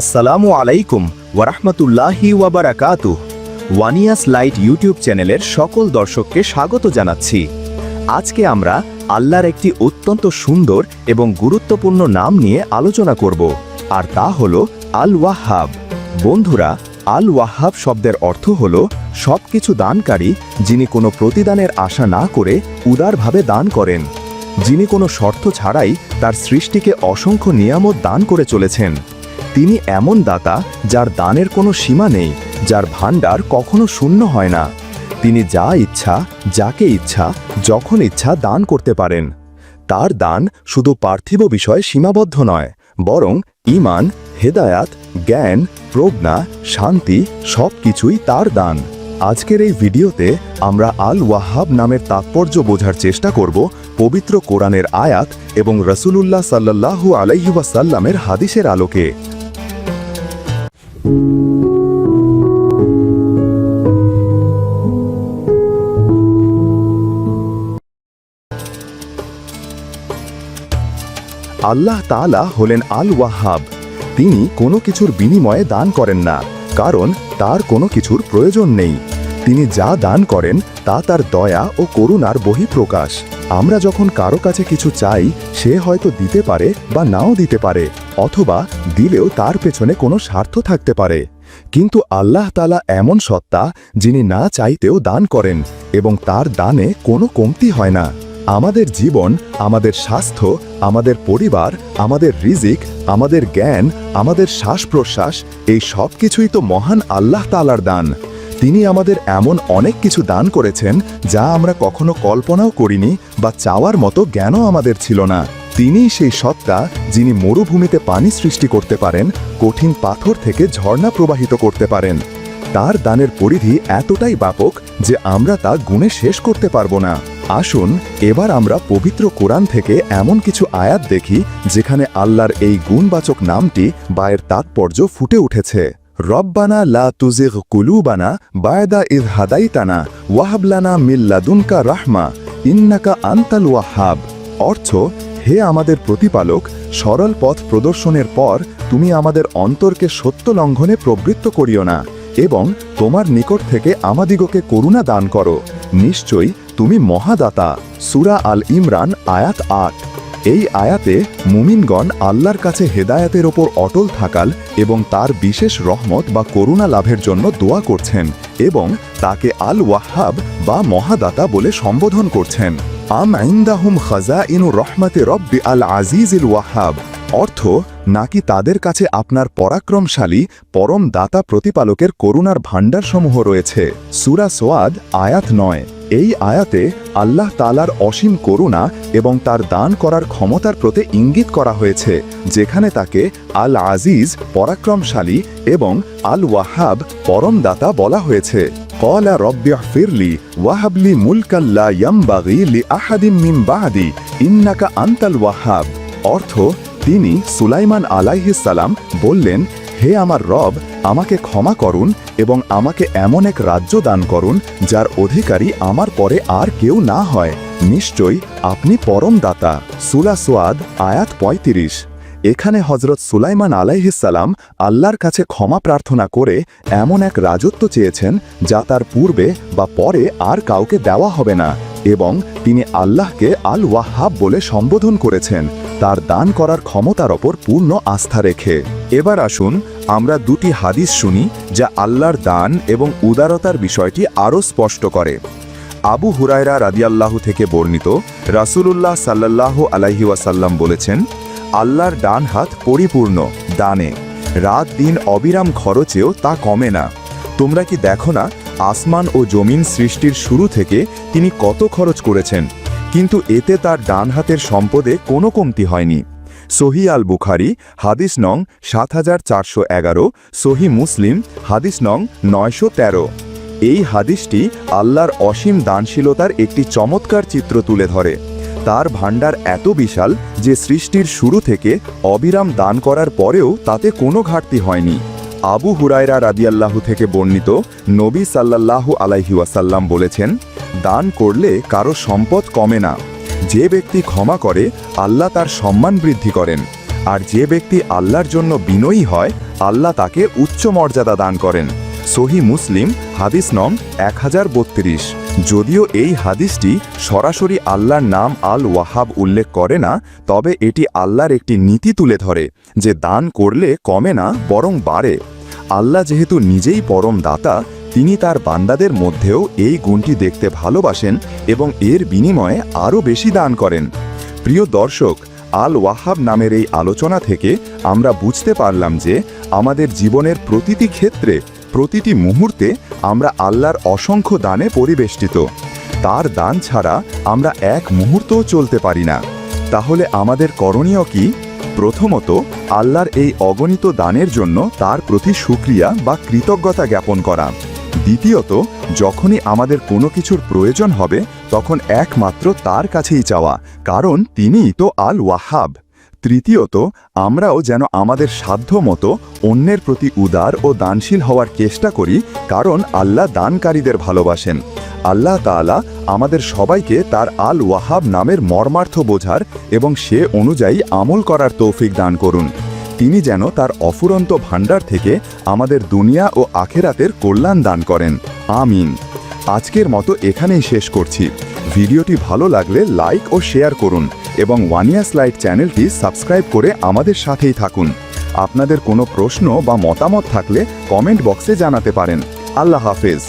আসসালামু আলাইকুম ওয়ারাহমাতুল্লাহি ওয়াবারাকাতু ওয়ানিয়াস light YouTube চ্যানেলের সকল দর্শককে স্বাগত জানাচ্ছি। আজকে আমরা আল্লাহর একটি অত্যন্ত সুন্দর এবং গুরুত্বপূর্ণ নাম নিয়ে আলোচনা করব, আর তা হল আল ওয়াহাব বন্ধুরা আল ওয়াহাব শব্দের অর্থ হল সবকিছু দানকারী যিনি কোনো প্রতিদানের আশা না করে উদারভাবে দান করেন। যিনি কোনো শর্ত ছাড়াই তার সৃষ্টিকে অসংখ্য নিয়ামত দান করে চলেছেন। তিনি এমন দাতা যার দানের কোনো সীমা নেই, যার ভাণ্ডার কখনো শূন্য হয় না। তিনি যা ইচ্ছা, যাকে ইচ্ছা, যখন ইচ্ছা দান করতে পারেন। তার দান শুধু পার্থিব বিষয়ে সীমাবদ্ধ নয়, বরং ইমান হেদায়াত, জ্ঞান, প্রজ্ঞা, শান্তি সব কিছুই তার দান। আজকের এই ভিডিওতে আমরা আল ওয়াহাব নামের তাৎপর্য বোঝার চেষ্টা করব পবিত্র কোরআনের আয়াত এবং রসুলুল্লাহ সাল্লাহু আলাইহুয়াসাল্লামের হাদিসের আলোকে। আল্লাহ তাআলা হলেন আল ওয়াহাব তিনি কোনো কিছুর বিনিময়ে দান করেন না, কারণ তার কোনো কিছুর প্রয়োজন নেই। তিনি যা দান করেন, তা তার দয়া ও করুণার বহিঃপ্রকাশ। আমরা যখন কারও কাছে কিছু চাই, সে হয়তো দিতে পারে বা নাও দিতে পারে, অথবা দিলেও তার পেছনে কোনো স্বার্থ থাকতে পারে। কিন্তু আল্লাহ তালা এমন সত্তা, যিনি না চাইতেও দান করেন, এবং তার দানে কোনো কমতি হয় না। আমাদের জীবন, আমাদের স্বাস্থ্য, আমাদের পরিবার, আমাদের রিজিক, আমাদের জ্ঞান, আমাদের শ্বাস প্রশ্বাস এই সব কিছুই তো মহান আল্লাহ তালার দান। তিনি আমাদের এমন অনেক কিছু দান করেছেন যা আমরা কখনো কল্পনাও করিনি বা চাওয়ার মতো জ্ঞানও আমাদের ছিল না। তিনিই সেই সত্তা যিনি মরুভূমিতে পানি সৃষ্টি করতে পারেন, কঠিন পাথর থেকে ঝর্ণা প্রবাহিত করতে পারেন। তার দানের পরিধি এতটাই ব্যাপক যে আমরা তা গুণে শেষ করতে পারব না। আসুন, এবার আমরা পবিত্র কোরআন থেকে এমন কিছু আয়াত দেখি, যেখানে আল্লাহর এই গুণবাচক নামটি বা এর তাৎপর্য ফুটে উঠেছে। রব্বানা লা তুজিগ কুলুবানা বায়দা ইদ হাদাইতানা ওয়াহাবলানা মিল্লাদুনকা রাহমা, ইন্নাকা আন্তাল ওয়াহাব। অর্থ, হে আমাদের প্রতিপালক, সরল পথ প্রদর্শনের পর তুমি আমাদের অন্তরকে সত্য লঙ্ঘনে প্রবৃত্ত করিও না, এবং তোমার নিকট থেকে আমাদিগকে করুণা দান করো। নিশ্চয়ই তুমি মহাদাতা, সুরা আল ইমরান, আয়াত আট। এই আয়াতে মুমিনগণ আল্লাহর কাছে হেদায়াতের ওপর অটল থাকাল এবং তার বিশেষ রহমত বা করুণা লাভের জন্য দোয়া করছেন এবং তাকে আল ওয়াহাব বা মহাদাতা বলে সম্বোধন করছেন। আম আইন্দাহুম খাজা ইনু রহমাতে রব্বি আল আজিজ ইল ওয়াহাব। অর্থ, নাকি তাদের কাছে আপনার পরাক্রমশালী, পরম দাতা প্রতিপালকের করুণার ভাণ্ডারসমূহ রয়েছে? সুরা সোয়াদ, আয়াত নয়। এই আয়াতে আল্লাহ তালার অসীম করুণা এবং তার দান করার ক্ষমতার প্রতি ইঙ্গিত করা হয়েছে, যেখানে তাকে আল আজিজ পরাক্রমশালী এবং আল ওয়াহাব পরম দাতা বলা হয়েছে। কলা রব্বিয়া ফিরলি ওয়াহাবলি মুলকাল্লা লি আহাদিম মিম ইন্নাকা আন্তাল ওয়াহাব। অর্থ, তিনি সুলাইমান আলাইহিসালাম বললেন, হে আমার রব আমাকে ক্ষমা করুন এবং আমাকে এমন এক রাজ্য দান করুন, যার অধিকারী আমার পরে আর কেউ না হয়। নিশ্চয়ই আপনি পরম দাতা। সুলা সোয়াদ, আয়াত পঁয়ত্রিশ। এখানে হজরত সুলাইমান আলাইহিসাল্লাম আল্লাহর কাছে ক্ষমা প্রার্থনা করে এমন এক রাজত্ব চেয়েছেন, যা তার পূর্বে বা পরে আর কাউকে দেওয়া হবে না এবং তিনি আল্লাহকে আল ওয়াহাব বলে সম্বোধন করেছেন। তার দান করার ক্ষমতার ওপর পূর্ণ আস্থা রেখে। এবার আসুন, আমরা দুটি হাদিস শুনি, যা আল্লাহর দান এবং উদারতার বিষয়টি আরও স্পষ্ট করে। আবু হুরায়রা রাদিয়াল্লাহু থেকে বর্ণিত, রাসূলুল্লাহ সাল্লাল্লাহু আলাইহি ওয়াসাল্লাম বলেছেন, আল্লাহর ডান হাত পরিপূর্ণ, দানে। রাত দিন অবিরাম খরচেও তা কমে না। তোমরা কি দেখো না, আসমান ও জমিন সৃষ্টির শুরু থেকে তিনি কত খরচ করেছেন? কিন্তু এতে তার ডান হাতের সম্পদে কোনো কমতি হয়নি। সহি আল বুখারি, হাদিস নং সাত হাজার চারশো এগারো, সহি মুসলিম, হাদিস নং নয়শো তেরো। এই হাদিসটি আল্লাহর অসীম দানশীলতার একটি চমৎকার চিত্র তুলে ধরে। তার ভাণ্ডার এত বিশাল যে সৃষ্টির শুরু থেকে অবিরাম দান করার পরেও তাতে কোনো ঘাটতি হয়নি। আবু হুরায়রা রাদিয়াল্লাহু থেকে বর্ণিত নবী সাল্লাল্লাহু আলাইহি ওয়াসাল্লাম বলেছেন দান করলে কারও সম্পদ কমে না। যে ব্যক্তি ক্ষমা করে, আল্লাহ তার সম্মান বৃদ্ধি করেন। আর যে ব্যক্তি আল্লাহর জন্য বিনয়ী হয়, আল্লাহ তাকে উচ্চ মর্যাদা দান করেন। সহি মুসলিম, হাদিস নং এক হাজার বত্রিশ। যদিও এই হাদিসটি সরাসরি আল্লাহর নাম আল ওয়াহাব উল্লেখ করে না, তবে এটি আল্লাহর একটি নীতি তুলে ধরে যে দান করলে কমে না, বরং বাড়ে। আল্লাহ যেহেতু নিজেই পরম দাতা তিনি তার বান্দাদের মধ্যেও এই গুণটি দেখতে ভালোবাসেন এবং এর বিনিময়ে আরও বেশি দান করেন। প্রিয় দর্শক, আল ওয়াহাব নামের এই আলোচনা থেকে আমরা বুঝতে পারলাম যে আমাদের জীবনের প্রতিটি ক্ষেত্রে, প্রতিটি মুহূর্তে আমরা আল্লাহর অসংখ্য দানে পরিবেষ্টিত। তার দান ছাড়া আমরা এক মুহূর্তও চলতে পারি না। তাহলে আমাদের করণীয় কি? প্রথমত, আল্লাহর এই অগণিত দানের জন্য তার প্রতি সুক্রিয়া বা কৃতজ্ঞতা জ্ঞাপন করা। দ্বিতীয়ত, যখনই আমাদের কোনো কিছুর প্রয়োজন হবে, তখন একমাত্র তার কাছেই চাওয়া, কারণ তিনিই তো আল ওয়াহাব তৃতীয়ত, আমরাও যেন আমাদের সাধ্য মতো অন্যের প্রতি উদার ও দানশীল হওয়ার চেষ্টা করি, কারণ আল্লাহ দানকারীদের ভালোবাসেন। আল্লাহ তাআলা আমাদের সবাইকে তার আল ওয়াহাব নামের মর্মার্থ বোঝার এবং সে অনুযায়ী আমল করার তৌফিক দান করুন। তিনি যেন তার অফুরন্ত ভাণ্ডার থেকে আমাদের দুনিয়া ও আখেরাতের কল্যাণ দান করেন। আমিন। আজকের মতো এখানেই শেষ করছি। ভিডিওটি ভালো লাগলে লাইক ও শেয়ার করুন এবং ওয়ানিয়া স্লাইড চ্যানেলটি সাবস্ক্রাইব করে আমাদের সাথেই থাকুন। আপনাদের কোনো প্রশ্ন বা মতামত থাকলে কমেন্ট বক্সে জানাতে পারেন। আল্লাহ হাফেজ।